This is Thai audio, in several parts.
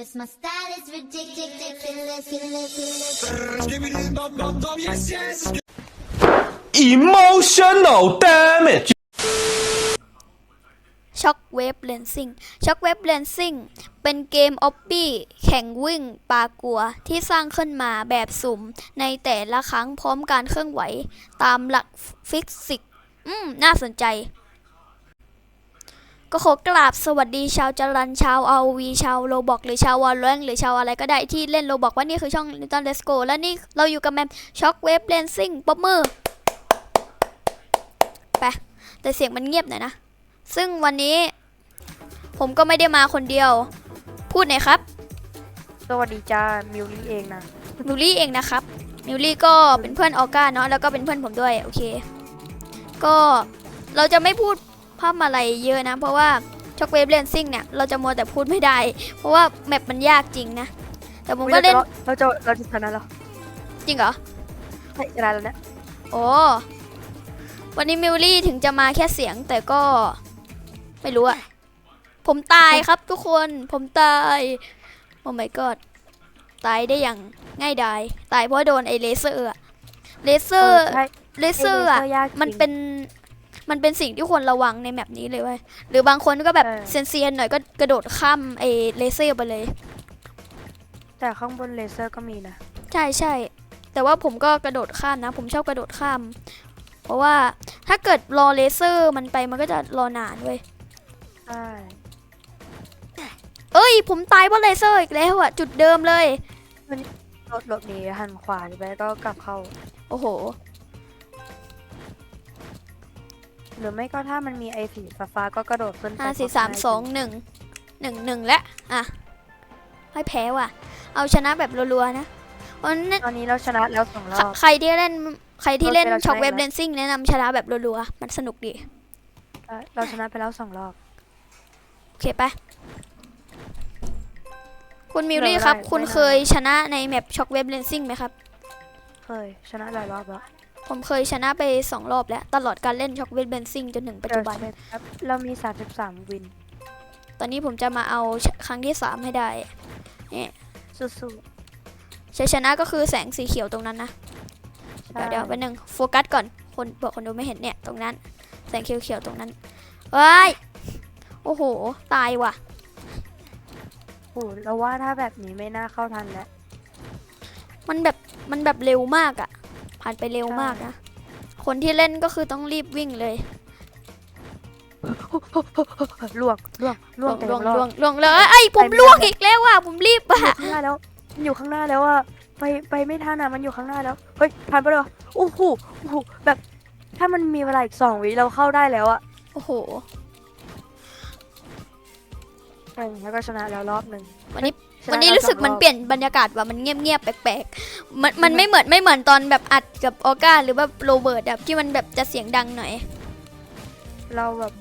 Cause my style is ridiculous, ridiculous, ridiculous. Emotional damage ช็อคเวฟเลนซิ่งช็อคเวฟเลนซิ่งเป็นเกมออปปี้แข่งวิ่งปากัวที่สร้างขึ้นมาแบบสุ่ม ในแต่ละครั้งพร้อมการเคลื่อนไหว ตามหลักฟิสิกส์อืมน่าสนใจ ก็ขอกราบสวัสดีชาวจรันชาวอาวีชาวโรบอกหรือชาววอลเลนหรือชาวอะไรก็ได้ที่เล่นโรบอกว่านี่คือช่อง Little Let's Go และนี่เราอยู่กับแมมช็อคเวฟเลนซิ่งปรบมือไปแต่เสียงมันเงียบหน่อยนะ ซึ่งวันนี้ ผมก็ไม่ได้มาคนเดียว พูดหน่อยครับ สวัสดีจ้ามิวลี่เองนะมิวลี่เองนะครับมิวลี่ก็เป็นเพื่อนออก้าเนาะแล้วก็เป็นเพื่อนผมด้วยโอเค ก็เราจะไม่พูด ภาพอะไรเยอะนะ เพราะว่าช็อกเวฟเลนซิ่งเนี่ยเราจะมัวแต่พูดไม่ได้ เพราะว่าแมปมันยากจริงนะ แต่ผมก็เล่นเราจะเราจะชนะแล้วจริงเหรอใช่ชนะแล้วเนี่ยโอ้วันนี้มิวลี่ถึงจะมาแค่เสียงแต่ก็ไม่รู้อะผมตายครับทุกคนผมตายโอ้ my god ตายได้อย่างง่ายดายตายเพราะโดนไอเลเซอร์อะเลเซอร์ใช่เลเซอร์อะยากจริงมันเป็น มันเป็นสิ่งที่ควรระวังในแมปนี้เลยเว้ยหรือบางคนก็แบบเออเซียนๆหน่อยก็กระโดดข้ามไอเลเซอร์ไปเลย แต่ข้างบนเลเซอร์ก็มีนะ ใช่ใช่แต่ว่าผมก็กระโดดข้ามนะ ผมชอบกระโดดข้าม เพราะว่าถ้าเกิดรอเลเซอร์มันไปมันก็จะรอนานเว้ยใช่เอ้ย ผมตายเพราะเลเซอร์อีกแล้วอะจุดเดิมเลยรถหลบหนีหันขวาไปก็กลับเข้า โอ้โห หรือไม่ก็ถ้ามันมีไอสีฟ้าๆก็กระโดดขึ้นไปห้าสี่สามสองหนึ่งหนึ่งหนึ่งและอะให้แพ้ว่ะ เอาชนะแบบรัวๆนะวันนั้นตอนนี้เราชนะแล้วสองรอบ ใครที่เล่นใครที่เล่นเราชนะช็อคเวฟแล้วเลนซิ่งแนะนำชนะแบบรัวๆมันสนุกดีเออเราชนะไปแล้วสองรอบ โอเคไป คุณมิวรี่เหลือครับอะไรคุณไม่นานเคยชนะในแมปช็อคเวฟเลนซิ่งไหมครับ เคย ชนะหลายรอบแล้ว ผมเคยชนะไปสองรอบแล้ว ตลอดการเล่นช็อคเวฟเลนซิ่งจนถึงปัจจุบัน เออครับเรามี 33 วิน ตอนนี้ผมจะมาเอาครั้งที่สามให้ได้สู้ชัยชนะก็คือแสงสีเขียวตรงนั้นนะ ๆเดี๋ยวเดี๋ยวใช่แป๊บนึงโฟกัสก่อน คนบอกคนดูไม่เห็นเนี่ยตรงนั้น แสงเขียวๆตรงนั้นว้ายโอ้โห ตายว่ะ โอ้โหเราว่าถ้าแบบนี้ไม่น่าเข้าทันแล้วมันแบบมันแบบเร็วมากอะ่ะ ผ่านไปเร็วมากนะ คนที่เล่นก็คือต้องรีบวิ่งเลยล่วงล่วงล่วงแต่ล่วงยังรอล่วดงล่วงเลยไอ้ยผมไปไม่ล่วงได้อีกแล้วอะผมรีบมันอะอยู่ข้างหน้าแล้วมันอยู่ข้างหน้าแล้วอะไปไปไม่ทันอะมันอยู่ข้างหน้าแล้วเฮ้ยผ่านไปเลยเหรอโอ้โหโอ้โหแบบถ้ามันมีเวลาอีกสองวิเราเข้าได้แล้วอะโอ้โหเออแล้วก็ชนะแล้วรอบหนึ่งวันนี้ชะ วันนี้แล้รู้สึกสองมันอบเปลี่ยนบรรยากาศว่ะมันเงียบๆแปลกๆ มันมันไม่เหมือนไม่เหมือนตอนแบบอัดกับออก้าหรือว่าโรเบิร์ตแบบที่มันแบบจะเสียงดังหน่อย เราแบบ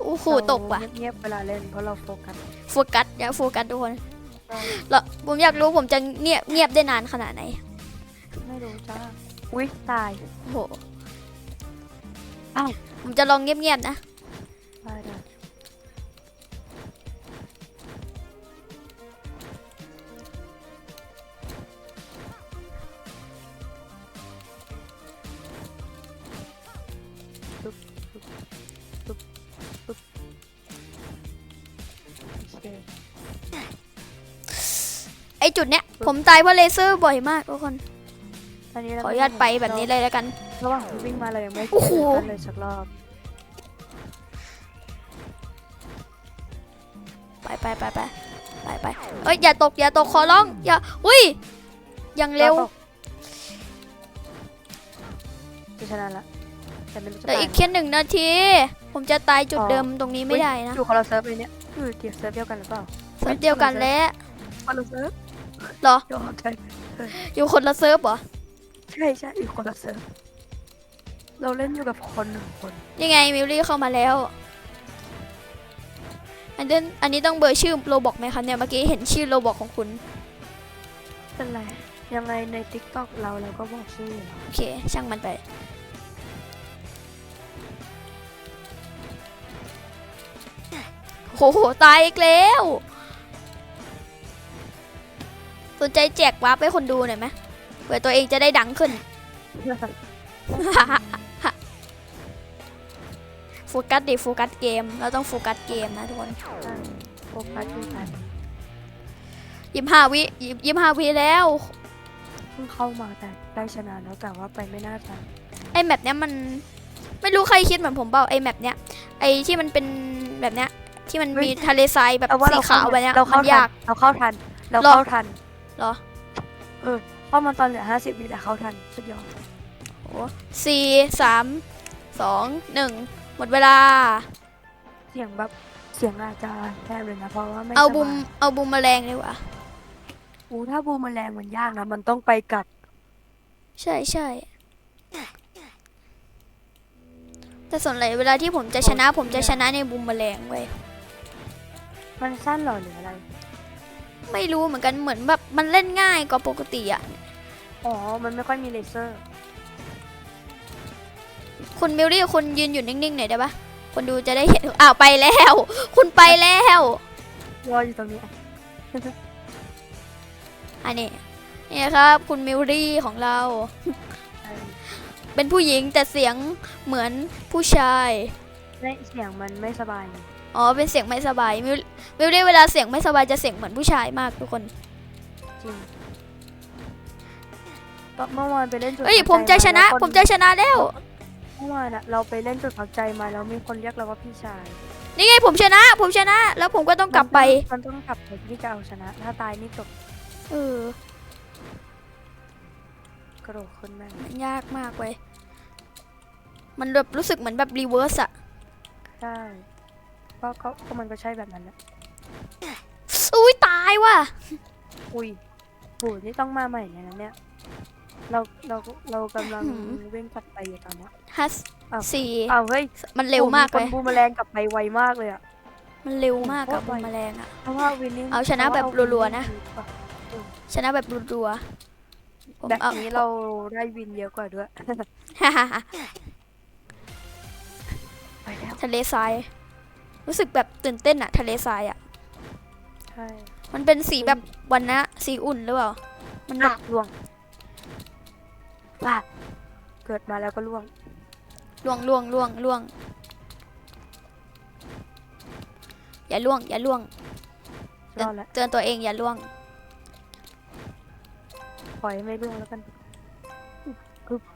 โอ้โหเราตกว่ะเงียบๆเวลาเล่นเพราะเราโฟกัสโฟกัสอยากโฟกัสทุกคนใช่แล้วผมอยากรู้ผมจะเงียบเงียบได้นานขนาดไหน ไม่รู้จ้าอุ้ยตายโอ้โหอ้าวผมจะลองเงียบๆนะได้ จุดเนี้ยผมตายเพราะเลเซอร์บ่อยมากทุกคน ตอนนี้เราขออนุญาตไปแบบนี้เลยแล้วกัน ระหว่างที่วิ่งมาเรายังไม่โอ้โหเจอกันเลยสักรอบไปไปไปไปไปไปเอ้ยอย่าตกอย่าตกขอร้องอย่าอุ้ยยังเร็วจะชนะละแต่ไม่รู้จะเหลือตายอีกแค่หนึ่งนาที ผมจะตายจุดเดิมตรงนี้ไม่ได้นะอยู่คนละเซิร์ฟเลยเนี่ยอยู่เดียวเซิร์ฟเดียวกันหรือเปล่าเซิร์ฟเดียวกันแล้วคนละเซิร์ฟ เหรอ ยอมใช่อยู่คนละเซิร์ฟเหรอ ใช่ใช่อยู่คนละเซิร์ฟเราเล่นอยู่กับคนหนึ่งคนยังไงมิวลี่เข้ามาแล้ว อันนี้อันนี้ต้องเบอร์ชื่อโรบอกไหมครับเนี่ยเมื่อกี้เห็นชื่อโรบอกของคุณ เป็นไร ยังไงใน t ิ k t o k เราเราก็บอกชื่ออยู่แล้วโอเค ช่างมันไป โหโหตายอีกแล้ว สนใจแจกวาร์ปให้คนดูหน่อยไหมเผื่อตัวเองจะได้ดังขึ้น โฟกัสดิโฟกัสเกม เราต้องโฟกัสเกมนะทุกคนโฟกัสดูกันยิมห้าวิยิมยิมห้าวิแล้วเพิ่งเข้ามาแต่ได้ชนะแล้วแต่ว่าไปไม่น่าทันไอแมปเนี้ยมันไม่รู้ใครคิดเหมือนผมเปล่าไอแมปเนี้ยไอที่มันเป็นแบบเนี้ยที่มันมีทะเลทรายแบบแต่ว่าสีเราขาวแบบเนี้ยเรามัเข้านทัยานก เราเข้าทัน เราหรอเข้าทัน เหรอ เออเข้ามาตอนเหลือห้าสิบวิแต่เข้าทันสุดยอดโอ้สี่สามสองหนึ่งหมดเวลา เสียงแบบเสียงอาจจะแทบเลยนะเพราะว่าไม่เอาสบุมบายเอาบุมแมลงดีกว่าอู้ถ้าบูมแมลงมันยากนะมันต้องไปกับใช่ใช่แต่ส่วนใหญ่เวลาที่ผมจะชนะ ผมจะชนะในบุมแมลงเว้ยมันสั้นเหรอหรืออะไร ไม่รู้เหมือนกันเหมือนแบบมันเล่นง่ายกว่าปกติอะอ๋อ มันไม่ค่อยมีเลเซอร์ คุณมิลลี่คุณยืนอยู่นิ่งๆหน่อยได้ปะคนดูจะได้เห็นอ้าวไปแล้ว คุณไปแล้วรออยู่ตรงนี้ อันนี้นี่ครับ คุณมิลลี่ของเรา เป็นผู้หญิงแต่เสียงเหมือนผู้ชาย และเสียงมันไม่สบาย อ๋อ เป็นเสียงไม่สบายมิวมิวได้เวลาเสียงไม่สบายจะเสียงเหมือนผู้ชายมากทุกคนจริงก็เมื่อวานไปเล่นจุดเฮ้ยพักผมจะใจชนะ แล้วคผมจะชนะแล้ว เมื่อวานอะเราไปเล่นจุดพักใจมาแล้วมีคนเรียกเราว่าพี่ชายนี่ไงผมชนะ ผมชนะ แล้วผมก็ต้องกลับไป มันต้องกลับไปที่จะเอาชนะ ถ้าตายนี่จบเออ กระโดดขึ้นแม่งมันยากมากเว้ย มันแบบรู้สึกเหมือนแบบรีเวิร์สอะ ใช่ ก็ก็ก็มันก็ใช่แบบนั้นแหละอุ้ยตายว่ะอุ้ยโหนี่ต้องมาใหม่เลยนะเนี่ย เราเราเรากำลังหืมวิ่งกลับไปอยู่ตอนเนี้ยฮัสอ้าวสี่อ้าวเฮ้ยมันเร็วมากโอ้เลยคนบูมแมลงกลับไปไวมากเลยอะมันเร็วมากกับโคตรบุไวมแมลงอะเพราะว่าวินนิ่งเอาชนะแบบเพาารัวๆนะ winning ดีกว่าชนะแบบรัวๆผมแบบเอานี้เราได้วินเยอะกว่าด้วยฮ่าฮ่าฮ่าไปแล้วทะเลทราย รู้สึกแบบตื่นเต้นอะทะเลทรายอะใช่มันเป็นสีแบบวันนะสีอุ่นหรือเปล่า มันแบบล่วงว่าเกิดมาแล้วก็ล่วงล่วงล่วงล่วงล่วง อย่าล่วง อย่าล่วงรอดแล้วเตือนตัวเองอย่าล่วง ปล่อยให้ไม่ล่วงแล้วกัน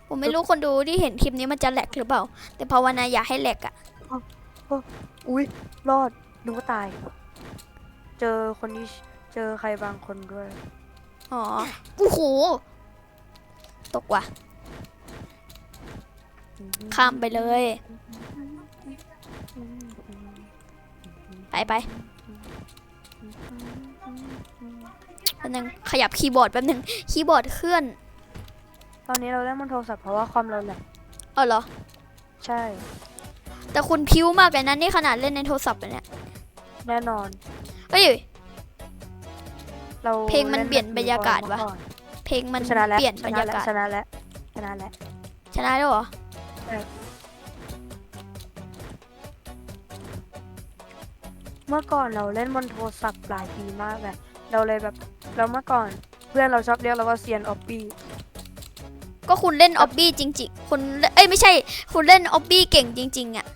ผมไม่รู้คนดูที่เห็นคลิปนี้มันจะแหลกหรือเปล่า แต่ภาวนาอย่าให้แหลกอะ อุ้ยรอดนึกว่าตาย เจอคนนี้เจอใครบางคนด้วย อ๋อโอ้โหตกว่ะ ข้ามไปเลย ไปไปแป๊บนึงขยับคีย์บอร์ดแป๊บนึงคีย์บอร์ดเคลื่อน ตอนนี้เราเล่นบนโทรศัพท์เพราะว่าความเราแหลกเออเหรอ ใช่ แต่คุณพิ้วมากเลยนะนี่ขนาดเล่นในโทรศัพท์อะเนี่ยแน่นอน เฮ้ย เราเพลงมันล่เปลี่ยนบรรยากาศวะเมื่อก่อนเพลงมันชนะแล้วเปลี่ยนบรรยากาศชนะแล้วชนะแล้วชนะแล้วเหรอเมื่อก่อนเราเล่นบนโทรศัพท์หลายปีมากแบบ เราเลยแบบเราเมื่อก่อน เพื่อนเราชอบเรียกเราว่าเซียนออปปี้ ก็คุณเล่นออบบี้จริง ๆ คุณเอ้ยไม่ใช่ คุณเล่นออบบี้เก่งจริง ๆอะ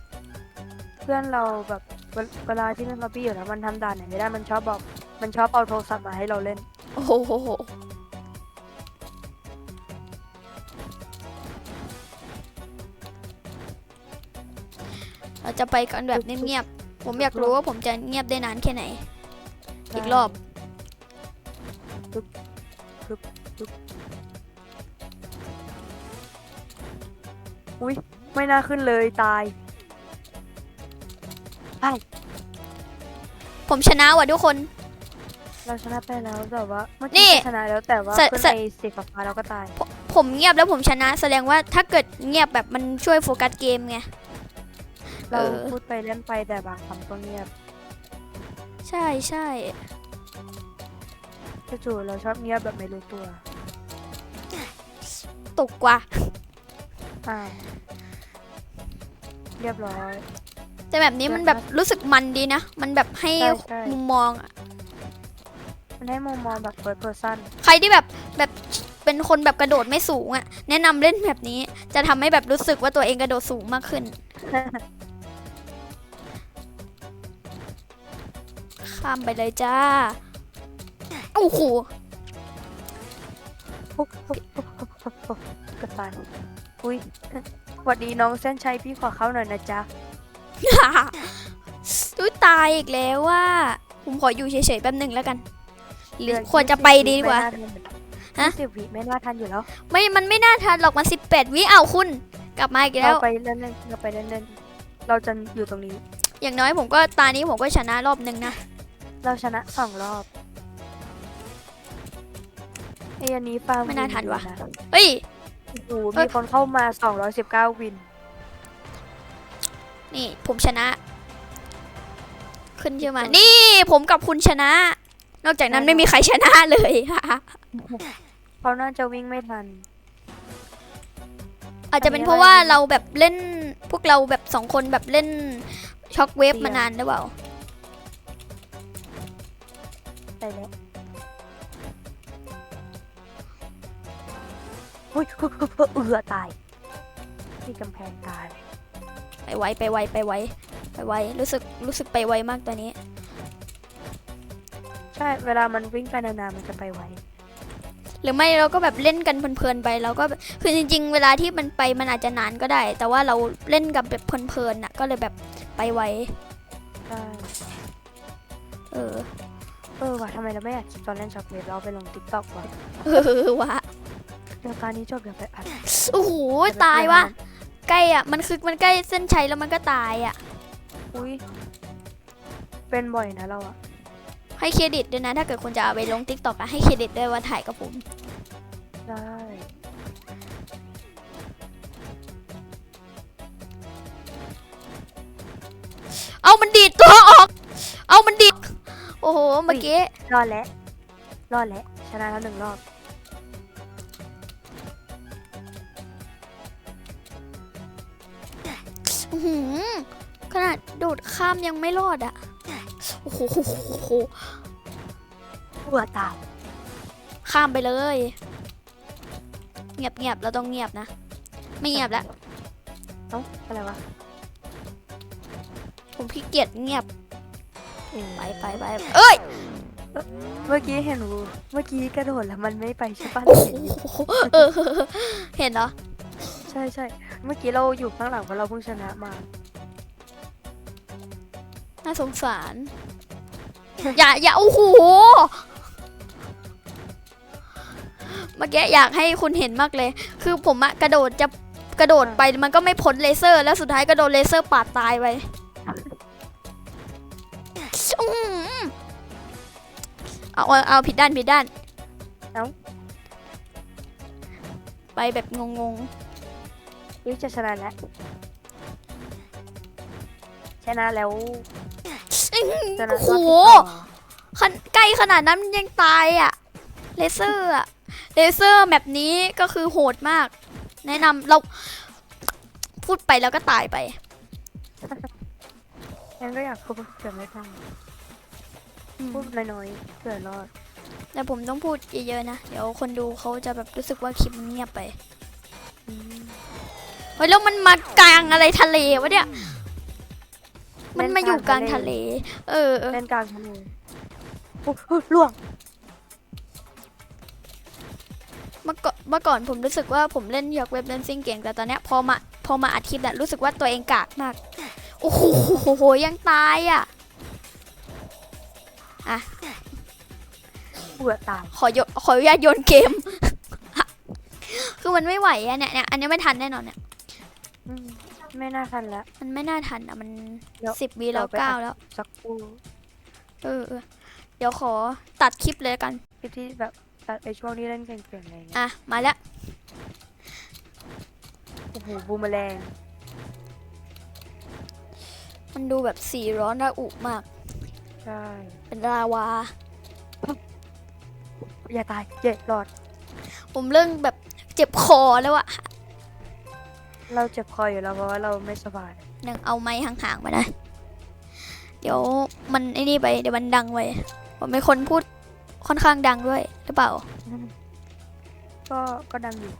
เพื่อนเราแบบเวเวลาที่เล่นออปปี้อยู่แล้วมันทำด่านไหนไม่ได้มันชอบบอกมันชอบเอาโทรศัพท์มาให้เราเล่น โอ้โหเราจะไปกันแบบเงียบๆผมอยากรู้ว่าผมจะเงียบได้นานแค่ไหน อีกรอบ ปึ๊บ อุ้ยไม่น่าขึ้นเลยตายผมชนะว่ะทุกคน เราชนะไปแล้วแต่ว่าเมื่อนี่กี้ก็ชนะแล้วแต่ว่าสะขึ้นสะไปสีฟ้าๆเราก็ตาย ผมเงียบแล้วผมชนะ แสดงว่าถ้าเกิดเงียบแบบมันช่วยโฟกัสเกมไง เราเออ พูดไปเล่นไปแต่บางคำก็เงียบใช่ใช่จู่ๆเราชอบเงียบแบบไม่รู้ตัว ตกว่ะ อ่าเรียบร้อย แต่แบบนี้มันแบบรู้สึกมันดีนะ มันแบบให้ใช่ใช่ มุมมองอะมันให้มุมมองแบบ first person ใครที่แบบแบบเป็นคนแบบกระโดดไม่สูงอะแนะนำเล่นแบบนี้ จะทำให้แบบรู้สึกว่าตัวเองกระโดดสูงมากขึ้น ข้ามไปเลยจ้าโอ้โหกระตาย อุ้ยสวัสดีน้องเส้นชัยพี่ขอเข้าหน่อยนะจ๊ะ ตุ้ยตายอีกแล้วว่า ผมขออยู่เฉยๆแป๊บหนึ่งแล้วกัน หรือเหลือควรจะไปดีกว่า ฮะ สิบวิไม่น่าทันอยู่แล้ว ไม่ มันไม่น่าทันหรอกมันสิบแปดวิเอาคุณ กลับมาอีกแล้เราว ไปเล่นๆเราไปเล่นๆเราจะอยู่ตรงนี้ อย่างน้อยผมก็ตานี้ผมก็ชนะรอบหนึ่งนะ เราชนะสองรอบไอ้อันนี้ฟาร์มไม่น่าทันว่ะวิอยู่เฮ้ยโอ้โหเอ้มียคนเข้ามา 219 วิน นี่ผมชนะ ขึ้นชื่อมา นี่ผมกับคุณชนะ นอกจากนั้นไม่มีใครชนะเลยเขาน่าจะวิ่งไม่ทัน อาจจะเป็นอันนี้เพราะว่าอะไรดีเราแบบเล่นพวกเราแบบสองคนแบบเล่นช็อกเวฟเดียวมานานหรือเปล่าไปแล้ว อุ้ยเอือตายที่กำแพงตาย ไปไวไปไวไปไวไปไวรู้สึกรู้สึกไปไวมากตัวนี้ ใช่เวลามันวิ่งไปนานๆมันจะไปไวหรือไม่เราก็แบบเล่นกันเพลินๆไปเราก็คือจริง ๆ เวลาที่มันไปมันอาจจะนานก็ได้ แต่ว่าเราเล่นกับแบบเพลินๆน่ะก็เลยแบบไปไวเออเออว่ะทำไมเราไม่อยากคลิปตอนเล่นช็อปเวทเราเอาไปลงติ๊กต็อกว่ะเออวะ เดี๋ยวการนี้จบเดี๋ยวไปอัดโอ้โหตายวะใกล้อะ มันคือมันใกล้เส้นชัยแล้วมันก็ตายอะ อุ้ยเป็นบ่อยนะเราอะให้เครดิตด้วยนะ ถ้าเกิดคุณจะเอาไปลงทิกตอกอะให้เครดิตด้วยว่าถ่ายกับผม ได้เอามันดีดตัวออก เอามันดีด โอ้โห เมื่อกี้ รอดแล้ว รอดแล้ว ชนะแล้วหนึ่งรอบ อื้อหือขนาดโดดข้ามยังไม่รอดอะ โอ้โหเบื่อตายข้ามไปเลย เงียบเงียบเราต้องเงียบนะ ไม่เงียบแล้ว เอ้าอะไรวะผมขี้เกียจเงียบเอ้ยไปไปไปเอ้ย เมื่อกี้เห็นวูเมื่อกี้กระโดดแล้วมันไม่ไปใช่ปะโอ้โหเห็นอยู่เออเห็นเหรอ ใช่ใช่ เมื่อกี้เราอยู่ข้างหลังเพราะเราเพิ่งชนะมา น่าสงสาร อย่าอย่าโอ้โหเมื่อกี้อยากให้คุณเห็นมากเลย คือผมอะกระโดดจะกระโดดไปมันก็ไม่พ้นเลเซอร์ แล้วสุดท้ายก็โดนเลเซอร์ปาดตายไปอื้อหือเอาเอาเอาผิดด้านผิดด้าน เอ้าไปแบบงง วิจะชนะแล้ว ชนะแล้วๆอื้อหือชนะโอ้รโหอบที่สองขนใกล้ขนาดนั้นมันยังตายอะเลเซอร์อะเลเซอร์แบบนี้ก็คือโหดมาก แนะนำเราพูดไปแล้วก็ตายไปงั้นก็อยากพูดเผื่อไม่ฟังอืมพูดน้อยๆเผื่อรอด แต่ผมต้องพูดเยอะๆนะ เดี๋ยวคนดูเขาจะแบบรู้สึกว่าคลิปมันเงียบไปอืม เฮ้ยแล้วมันมากลางอะไรทะเลวะเนี่ย มันมาอยู่กลางทะเล เออเออเล่นกลางทะเลโอ้โหล่วงเมื่อก่อนเมื่อก่อนผมรู้สึกว่าผมเล่นยอกเว็บเล่นซิ่งเก่งแต่ตอนเนี้ยพอมาพอมาอัดคลิปเนี่ยรู้สึกว่าตัวเองกากมาก โอ้โหยังตายอะเบื่อตายขอโยขออนุญาตโยนเกม คือมันไม่ไหวอะเนี่ยเนี่ยอันนี้ไม่ทันแน่นอนเนี่ยอืม ไม่น่าทันแล้วมันไม่น่าทันอะมันเดี๋ยวสิบวีแล้วเราไปเก้าอัดแล้ว สักครู่เออเออเดี๋ยวขอตัดคลิปเลยละกันที่ที่แบบตัดไอช่วงที่เล่นเก่งๆอะไรอย่างเงี้ยอะ มาแล้ว โอ้โหบูมแมลงมันดูแบบสีร้อนระอุมาก ใช่ เป็นลาวา อย่าตายเจ็บหลอดผมเริ่มแบบเจ็บคอแล้วอะ เราเจ็บคออยู่แล้วเพราะว่าเราไม่สบายหนึ่งเอาไม้ห่างๆมานะ เดี๋ยวมันไอ้นี่ไปเดี๋ยวมันดังไปผมเป็นคนพูดค่อนข้างดังด้วยหรือเปล่า ก็ก็ดังอยู่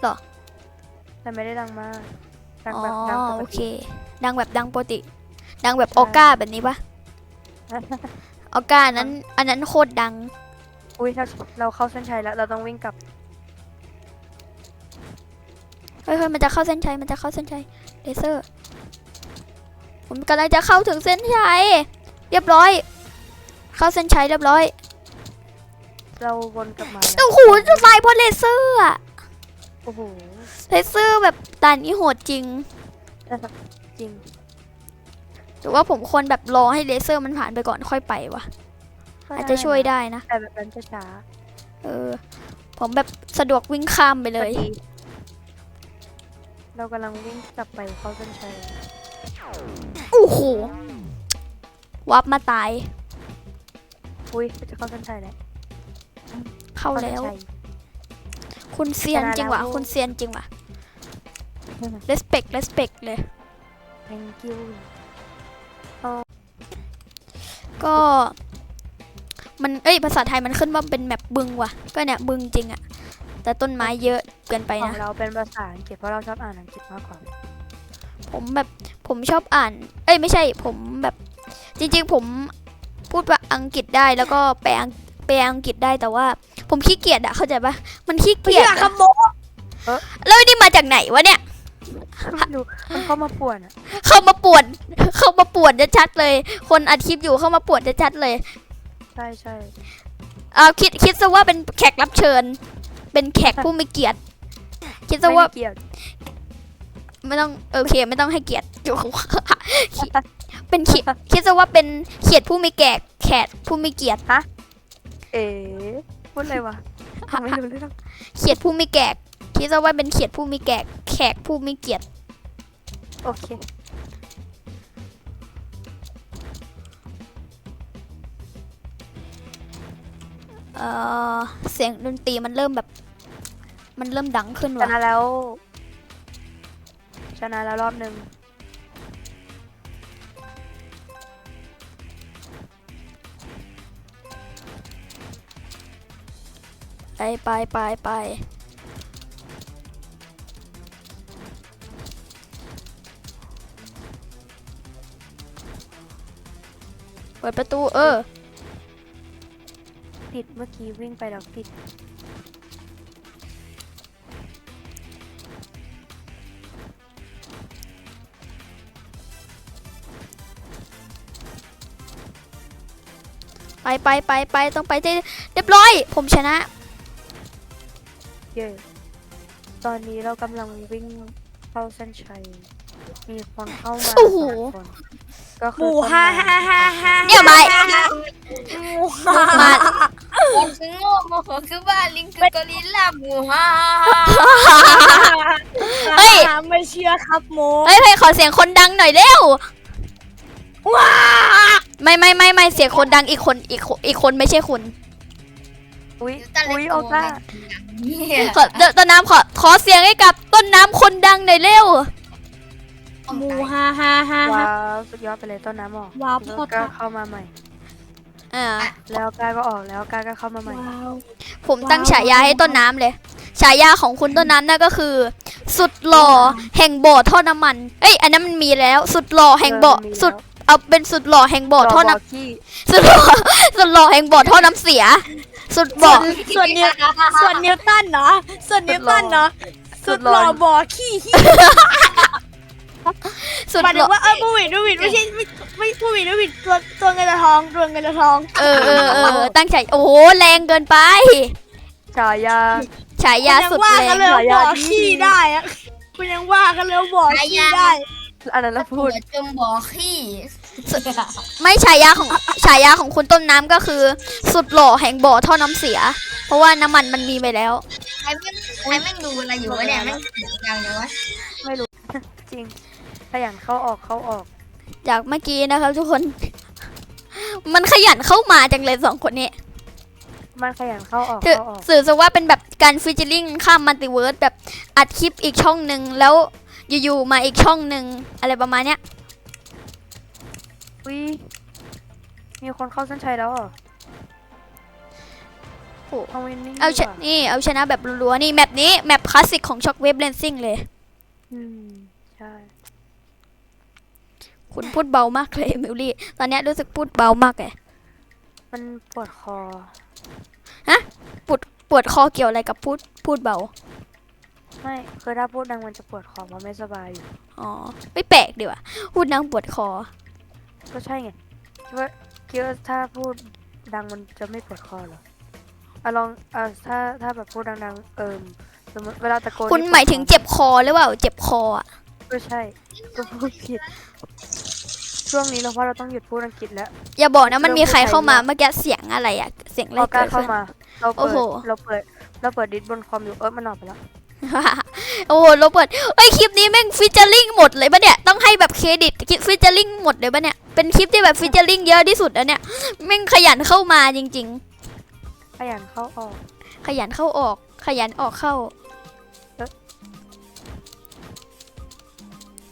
เหรอ แต่ไม่ได้ดังมากดังอ๋อแบบดังปโอกเค ติดังแบบดังปกติ ดังแบบใช่ออก้าแบบนี้ปะออก้านั้น อันนั้นโคตรดัง อุ้ยถ้าเราเข้าเส้นชัยแล้ว เราต้องวิ่งกลับ เฮ้ยเฮ้ยมันจะเข้าเส้นชัย มันจะเข้าเส้นชัย เลเซอร์ ผมกำลังจะเข้าถึงเส้นชัย เรียบร้อย เข้าเส้นชัยเรียบร้อย เราวนกลับมาแล้วโอ้โหจะตายเพราะเลเซอร์อะโอ้โหเลเซอร์แบบด่านนี้โหดจริงจริงหรือว่าผมควรแบบรอให้เลเซอร์มันผ่านไปก่อนค่อยไปวะก็อาจจะช่วยได้นะ แต่แบบนั้นจะช้า เออ ผมแบบสะดวกวิ่งข้ามไปเลย พอดี เรากำลังวิ่งกลับไปเข้าเส้นชัยโอ้โหวับมาตาย อุ้ยจะเข้าเส้นชัยแล้วเข้าแล้วส้นชัยคุณเซียนจริงว่ะชนะแล้วคุณเซียนจริงว่ะ respect respect เลย thank you ก็มัน เอ้ย ภาษาไทยมันขึ้นว่าเป็นแมปบึงว่ะ ก็เนี่ย บึงจริงอะ แต่ต้นไม้เยอะเกินไปของนะเราเป็นภาษาอังกฤษเพราะเราชอบอ่านอังกฤษมากกว่าผมแบบผมชอบอ่าน เอ้ยไม่ใช่ผมแบบ จริงๆผมพูดว่าอังกฤษได้แล้วก็แปลอังแปลอังกฤษได้แต่ว่า ผมขี้เกียจอะเข้าใจปะมันขี้เกียจอะแล้วนี่มาจากไหนวะเนี่ย ไม่รู้มันเข้ามาป่วนอะเข้ามาป่วนเข้ามาป่วนจะชัดเลย คนอัดคลิปอยู่เข้ามาป่วนจะชัดเลยใช่ใช่เอาคิดคิดซะว่าเป็นแขกรับเชิญ เป็นแขกผู้มีเกียรติ คิดซะไม่ว่าให้เกียรติไม่ต้องโอเค ไม่ต้องให้เกียรติอยู่เป็นคิดคิดซะว่าเป็นเขียดผู้มีแก่แขกผู้มีเกียรติเอ๋พูดอะไรวะไม่รู้เรื่องเขียดผู้มีแก่คิดซะว่าเป็นเขียดผู้มีแก่แขกผู้มีเกียรติโอเคเออเสียงดนตรีมันเริ่มแบบ มันเริ่มดังขึ้นชว่ะนะแล้วชนะแล้วรอบหนึ่งไปไปไปไปเปิดประตูเออ ติดเมื่อกี้วิ่งไปแล้วติด ไปไปไปไปต้องไปที่เรียบร้อย ผมชนะ เย้ตอนนี้เรากำลังวิ่งเข้าเส้นชัย มีคนเข้ามาโอ้โห สามคนก็หคือมูต้นฮ่าไม้ฮ่าฮ่าฮ่าเนี่ยมาหมูฮ่ามาคนคือโง่โมโหคือบ้าลิงคือกอริลลาหมูฮ่าเฮ้ย ไม่เชื่อครับหมูเฮ้ยเฮ้ยขอเสียงคนดังหน่อยเร็วว้า ไม่ไม่ไม่ไม่เสียงคนดังอีกคนอีกคนอีกคนไม่ใช่คุณอุ้ยอุ้ยโอก้าเนี่ยขอเดต้นน้ำขอขอเสียงให้กับต้นน้ำคนดังหน่อยเร็วหมูฮ่าฮ่าฮ่าว้าฮ่าวสุดยอดไปเลยต้นน้ำออกว้าวแล้วโคตรก็เข้ามาใหม่อ่าแล้วกาก็ออกแล้วกาก็เข้ามาใหม่ว้าวผมตั้งฉายาให้ต้นน้ำเลย ฉายาของคุณต้นน้ำนั่นก็คือ สุดหล่อแห่งบ่อท่อน้ำมัน เอ้ยอันนั้นมันมีแล้ว สุดหล่อแห่งบ่อเออมันมีแล้วสุด เอาเป็นสุดหล่อแห่งบ่อท่อน้รขี้ำสุดหล่อสุดหล่อแห่งบ่อท่อน้ำเสีย สุดบ่อส่วนนิวส่วนนิวตันเนาะส่วนนิวตันเนาะสุดหล่อบ่อขี้ขี้สุดหมายหถึล่องว่าเออผู้หวินผู้หวินไม่ใช่ไม่ไม่ผู้หวินผู้หวินตัวตัวเงินตัวทองตัวเงินตัวทองเออเออเออตั้งฉายโอ้โหแรงเกินไปฉายา ฉายาคุณยังสุดว่าแรกังนเลยว่าฉายาบ่อที่ขี้ได้อะคุณยังว่ากันเลยว่าบ่อขี้ได้ อันนั้นเราพูด จมบ่อขี้ไม่ฉายาของฉายาของคุณต้นน้ำก็คือ สุดหล่อแห่งบ่อท่อน้ำเสีย เพราะว่าน้ำมันมันมีไปแล้ว ใครไม่ใครไม่ดูอะไรอยู่วะเนี่ยไม่เสียงดังเลยวะไม่รู้ จริงขยันเข้าออกเข้าออก จากเมื่อกี้นะครับ ทุกคน มันขยันเข้ามาจังเลยสองคนนี้มันขยันเข้าออกถือเข้าออก สื่อซะว่าเป็นแบบการฟิชเชอริงข้ามมัลติเวิร์สแบบอัดคลิปอีกช่องหนึ่งแล้ว อยู่ๆมาอีกช่องหนึ่งอะไรประมาณเนี้ยอุ้ยมีคนเข้าเส้นชัยแล้วเหรอทองวินนิ่งเอาชดีกว่นี่ เอาชนะแบบรัวๆนี่ แมปนี้ แมปคลาสสิกของช็อคเวฟเลนซิ่งเลย อืม ใช่ คุณพูดเบามากเลยมิวลี่ ตอนเนี้ยรู้สึกพูดเบามากเลย มันปวดคอปวดคอเกี่ยวอะไรกับพูด พูดเบา ไม่คือถ้าพูดดังมันจะปวดคอเพราะไม่สบายอยู่ อ๋อ ไม่แปลกดีว่ะพูดนังปวดคอ ก็ใช่ไงคิดว่าคิดว่าถ้าพูดดังมันจะไม่ปวดคอเหรออะลองเออถ้าถ้าแบบพูดดังๆเอิมสมมติเวลาตะโกนคุณนี่ปวดหมายถึงคอเจ็บคอหรือเปล่า เจ็บคออะ ก็ใช่ก็พูดผิด ช่วงนี้เราว่าเราต้องหยุดพูดอังกฤษแล้ว อย่าบอกนะมันมีใครเข้ามาเราพูดไทยเมื่อกี้เสียงอะไรอะ เสียงอะไรออก้าเกิดเข้าขึ้น มา เราโอ้เปิดโห เราเปิดเราเปิดดิสบนคอมอยู่เออมันออกไปแล้ว โอ้โหโรเบิร์ตเอ้ยคลิปนี้แม่งฟิชเจอริงหมดเลยปะเนี่ย ต้องให้แบบเครดิตคลิปฟิชเจอริงหมดเลยปะเนี่ย เป็นคลิปที่แบบฟิชเจอริงเยอะที่สุดแล้วเนี่ย แม่งขยันเข้ามาจริง ขยันเข้าออก ๆ ขยันเข้าออก ขยันออกเข้า เอ๊ะ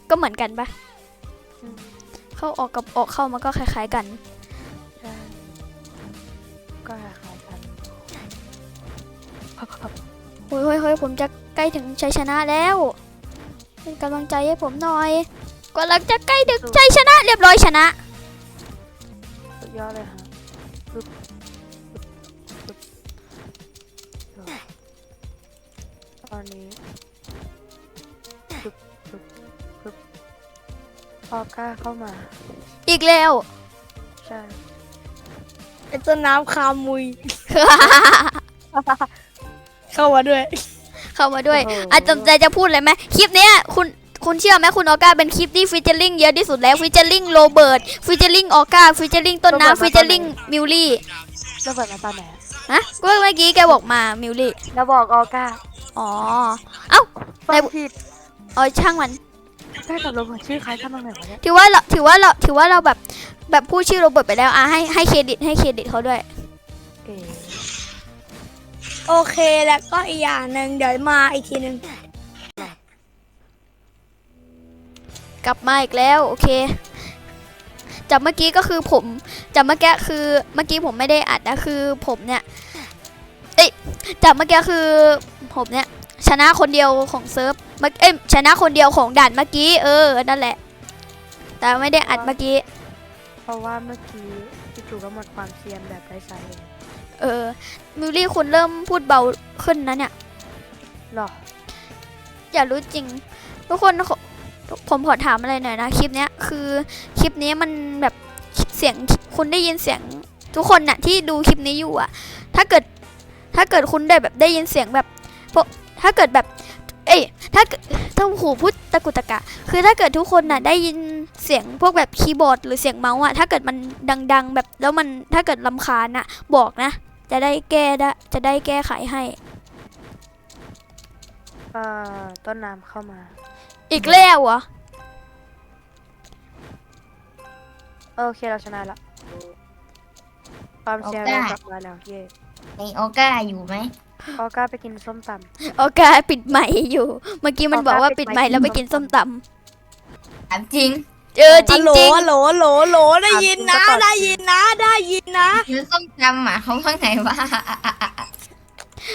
ก็เหมือนกันปะอืมเข้าออกกับออกเข้ามันก็คล้าย ๆกัน ใช่ก็คล้ายๆกันเฮ้ยเฮ้ยเฮ้ยผมจะ ใกล้ถึงชัยชนะแล้วเป็นกำลังใจให้ผมหน่อยกำลังจะใกล้ถึงชัยชนะเรียบร้อยชนะสุดยอดเลยฮะปึ๊บปึ๊บปึ๊บตอนนี้ปึ๊บปึ๊บปึ๊บออก้าเข้ามา อีกแล้ว ใช่ไอ้ต้นน้ำคามุย เข้ามาด้วย เข้ามาด้วยโอ้โหอาจำใจจะพูดเลยไหมคลิปเนี้ยคุณคุณเชื่อไหมคุณออก้าเป็นคลิปที่ฟิชเจอริงเยอะที่สุดแล้วฟิชเจอริงโรเบิร์ตฟิชเจอริงออก้าฟิชเจอริงต้นน้ำฟิชเจอริงมิวลี่แล้วเปิดมาตอนไหนอะฮะก็เมื่อกี้แกบอกมามิวลี่แล้วบอกออก้าอ๋อฟัในงผิดอ๋อช่างมันได้กับโรเบิร์ตชื่อคล้ายกันตรงไหนวะเนี่ยถือว่าเราถือว่าเราถือว่าเราแบบแบบพูดชื่อโรเบิร์ตไปแล้วอะให้ให้เครดิตให้เครดิตเขาด้วยเอ๋ โอเคแล้วก็อีกอย่างหนึ่งเดี๋ยวมาอีกทีหนึ่งกลับมาอีกแล้วโอเคจากเมื่อกี้ก็คือผมจากเมื่อกี้คือเมื่อกี้ผมไม่ได้อัดนะคือผมเนี่ยเอ้ยจากเมื่อกี้คือผมเนี่ยชนะคนเดียวของเซิร์ฟเมื่อเอ้ยชนะคนเดียวของด่านเมื่อกี้เออนั่นแหละ แต่ไม่ได้อัดเมื่อกี้ เพราะว่าเมื่อกี้จู่ๆก็หมดความเซียนแบบไร้สาเหตุ เออมิวลี่คุณเริ่มพูดเบาขึ้นนะเนี่ยหรอ อยากรู้จริง ทุกคนขอผมขอถามอะไรหน่อยนะ คลิปเนี้ยคือคลิปนี้มันแบบเสียงคุณได้ยินเสียงทุกคนน่ะที่ดูคลิปนี้อยู่อะถ้าเกิดถ้าเกิดคุณได้แบบได้ยินเสียงแบบพวกถ้าเกิดแบบ เอ้ยถ้าเกิดถ้าหูพูดตะกุตะกะ คือถ้าเกิดทุกคนน่ะได้ยินเสียงพวกแบบคีย์บอร์ดหรือเสียงเมาส์อะถ้าเกิดมันดัง ๆ แบบแล้วมันถ้าเกิดลำคาญน่ะบอกนะ จะได้แก้ได้จะได้แก้ไขให้ เอ่อต้นน้ำเข้ามา อีกแล้วเหรอเออโอเคเราชนะละความเซียนออก้าเรากลับมาแล้วเย่มีโอก้าอยู่ไหม ออก้าไปกินส้มตโอกาปิดใหม่อยู่ เมื่อกี้มันบอกว่าปิดใหม่แล้วไปกินส้มตถามจริงำเออจริงฮัลโหลจริงฮัลโหลฮัลโหลฮัลโหลได้ยินนะได้ยินนะ ได้ยินนะคือส้มตำอะเขาว่าไงวะ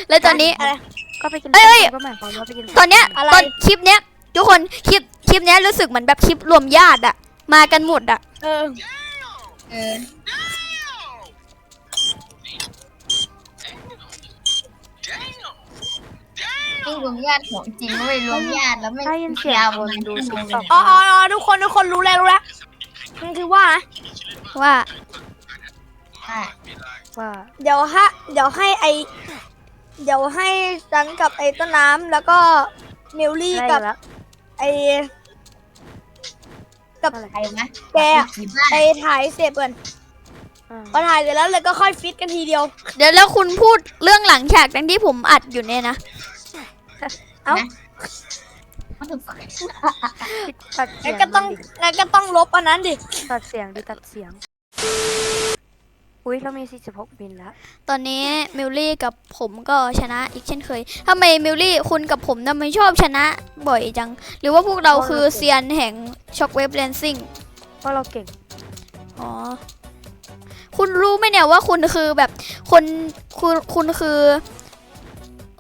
แล้วตอนนี้ อะไรำก็ไปกินเอ้ยเอ้ยส้มตำก็หมายความว่าไปกินตอนเนี้ยอะไร ตอนคลิปเนี้ย ทุกคนคลิปคลิปเนี้ยรู้สึกเหมือนแบบคลิปรวมญาติอะมากันหมดอะเออเออ นี่รวมญาติของจริงไม่รวมญาติแล้วไม่ได้ยินเสียง ยาวคนดูสิบสองอ๋ออ๋ออ๋อทุกคนทุกคนรู้แล้วรู้แล้วมันคือว่านะว่าอะว่าเดี๋ยวฮะเดี๋ยวให้ไอเดี๋ยวให้ฉันกับไอต้นน้ำแล้วก็มิลลี่ได้กับละไอกับอะไรใครนะแกอะกี่บ้านไปถ่ายเสร็จก่อนอ่า พอถ่ายเสร็จแล้วเลยก็ค่อยฟิตกันทีเดียว เดี๋ยวแล้วคุณพูดเรื่องหลังฉากทั้งที่ผมอัดอยู่เนี่ยนะ มันถูกฝังตัดเสีงั้ยนงก็ต้องดิงั้นก็ต้องลบอันนั้นดิ ตัดเสียงดิตัดเสียง อุ้ยเรามี 46บินแล้ว ตอนนี้มิลลี่กับผมก็ชนะอีกเช่นเคยทำไมมิลลี่คุณกับผมทำไมชอบชนะบ่อยจัง หรือว่าพวกเราคือเซียนแห่งช็อคเวฟเลนซิ่ง เพราะเราเก่ง อ๋อ คุณรู้ไหมเนี่ยว่าคุณคือแบบคนคุณคุณคือ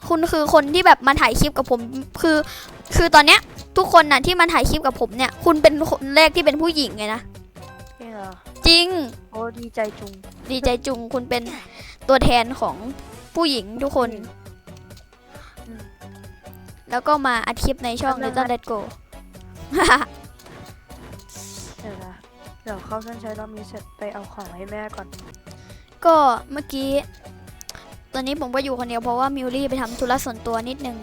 คุณคือคนที่แบบมาถ่ายคลิปกับผมคือ คือตอนเนี้ยทุกคนน่ะที่มาถ่ายคลิปกับผมเนี่ย คุณเป็นคนแรกที่เป็นผู้หญิงไงนะนี่เหรอจริงโอ้ดีใจจุง ดีใจจุงคุณเป็นตัวแทนของผู้หญิงทุกคนอืมแล้วก็มาอัดคลิปในช่องแล้วนะ Little Let Go เดี๋ยวนะเดี๋ยวเข้าเส้นชัยรอบนี้เสร็จไปเอาของให้แม่ก่อน ก็เมื่อกี้ต อนนี้ผมก็อยู่คนเดียวเพราะว่ามิวลี่ไปทำธุระส่วนตัวนิดนึง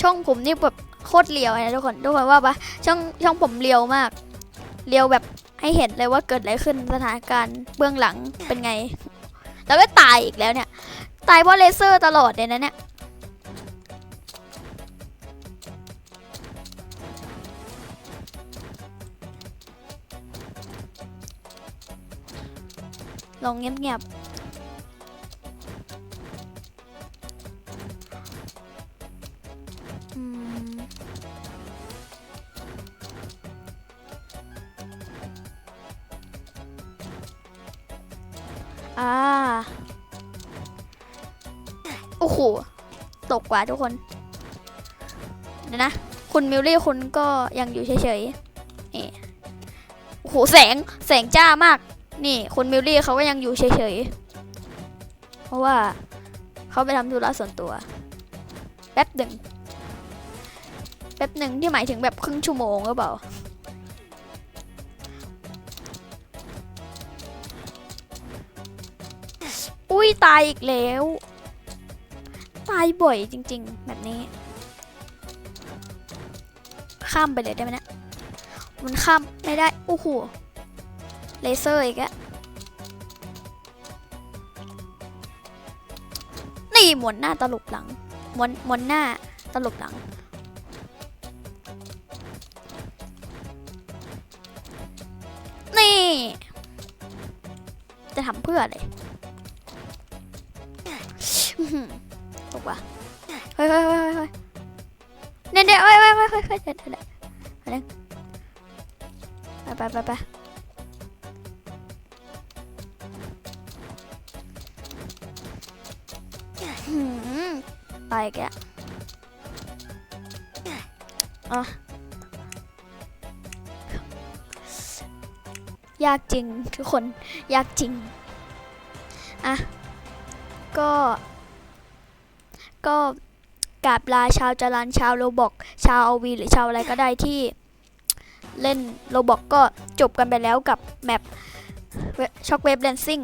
ช่องผมนี่แบบโคตรเลียวนะทุกคน ทุกคนว่าปะช่องช่องผมเลียวมาก เลียวแบบให้เห็นเลยว่าเกิดอะไรขึ้นสถานการณ์เบื้องหลังเป็นไง แล้วก็ตายอีกแล้วเนี่ย ตายเพราะเลเซอร์ตลอดเลยนะเนี่ย ลองเงียบๆอืมอ่า โอ้โห ตกกว่าทุกคน เดี๋ยวนะ คุณมิวลี่คุณก็ยังอยู่เฉยๆนี่โอ้โห แสง แสงจ้ามาก นี่คุณมิลลี่เขาก็ยังอยู่เฉยๆ เพราะว่าเขาไปทำธุระส่วนตัว แป๊บหนึ่ง แป๊บหนึ่งที่หมายถึงแบบครึ่งชั่วโมงหรือเปล่า อุ้ยตายอีกแล้ว ตายบ่อยจริง ๆ แบบนี้ ข้ามไปเลยได้ไหมเนะ มันข้ามไม่ได้ โอ้โห เลเซอร์อีกอะนี่หมวนหน้าตลบหลังหมวนหมวนหน้าตลบหลัง นี่ จะทำเพื่ออะไรตกว่ะเฮ้ยเฮ้ยเฮ้ยเฮ้ยเฮ้ยเนี่ยเนี่ยเฮ้ยเฮ้ยเฮ้ยเฮ้ยเฮ้ยเดี๋ยวเดี๋ยวเดี๋ยวเดี๋ยวไปไปไปไป ไปแกอะยากจริงทุกคน ยากจริง อะ ก็ ก็กราบลาชาวจารันชาวโรบอกชาวอวีหรือชาวอะไรก็ได้ที่เล่นโรบอกก็จบกันไปแล้วกับแมปช็อกเวฟแดนซิ่ง